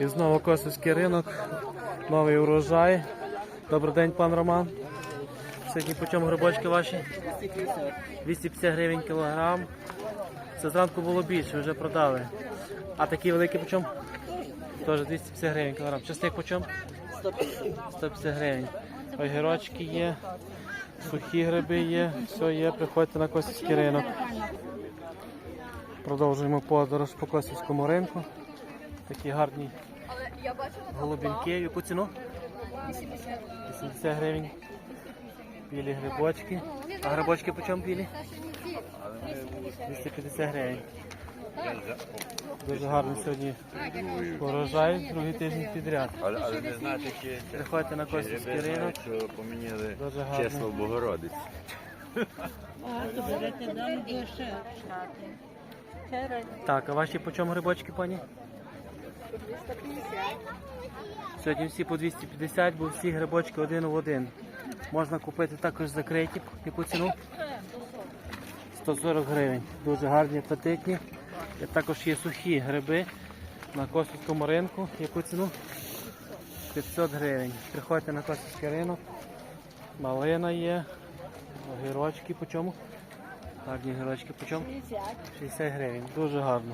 І знову Косівський ринок, новий урожай. Добрий день, пан Роман. Сьогодні по грибочки ваші? 250 гривень кілограм. Це зранку було більше, вже продали. А такі великі по? Теж 250 гривень кілограм. Чесник по чому? 150 гривень. Огірочки є, сухі гриби є, все є, приходьте на Косівський ринок. Продовжуємо подорож по Косівському ринку. Такі гарні голубінки. Яку ціну? 80 гривень. Білі грибочки. А грибочки по чому білі? 250 гривень. Дуже гарний сьогодні урожай, другий тиждень підряд. Але, але не знати, чи, Приходьте на Косівський ринок. що поміняли чесно в Богородиці. Так, а ваші по чому грибочки, пані? Сьогодні всі по 250, бо всі грибочки один в один. Можна купити також закриті. Яку ціну? 140 гривень. Дуже гарні, апетитні. І також є сухі гриби на Косівському ринку. Яку ціну? 500 гривень. Приходьте на Косівський ринок. Малина є. Огірочки по чому? Гарні огірочки по чому? 60 гривень. Дуже гарно.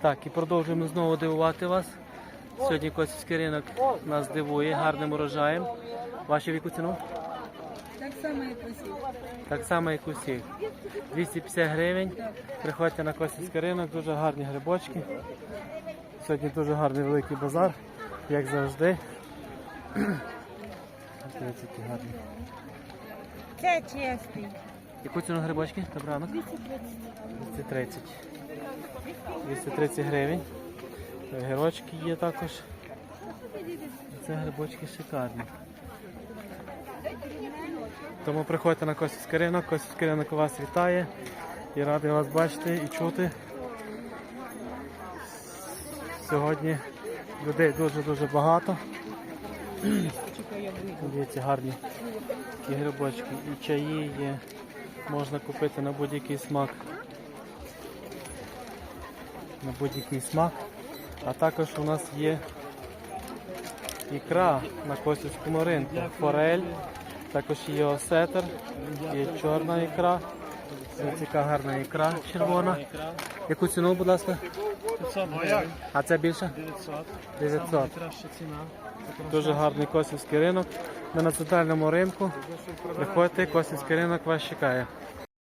Так, і продовжуємо знову дивувати вас. Сьогодні Косівський ринок нас дивує гарним урожаєм. Ваші віку ціну? Так само, як усі. Так само, як усіх. 250 гривень. Приходьте на Косівський ринок, дуже гарні грибочки. Сьогодні дуже гарний великий базар, як завжди. Це чистий. Яку ціну грибочки? Добрий ранок. 230. 230 гривень. Гірочки є також. Це грибочки шикарні. Тому приходьте на Косівський ринок, Косівський ринок вас вітає і радий вас бачити і чути. Сьогодні людей дуже-дуже багато. Дивіться, гарні такі грибочки. І чаї є. Можна купити на будь-який смак. На будь-який смак. А також у нас є ікра на Косівському ринку. Форель, також є осетр, є чорна ікра. Ось яка гарна ікра червона. Яку ціну, будь ласка? А це більше? 900. 900. Дуже гарний косівський ринок. Ми на центральному ринку. Приходьте, косівський ринок вас чекає.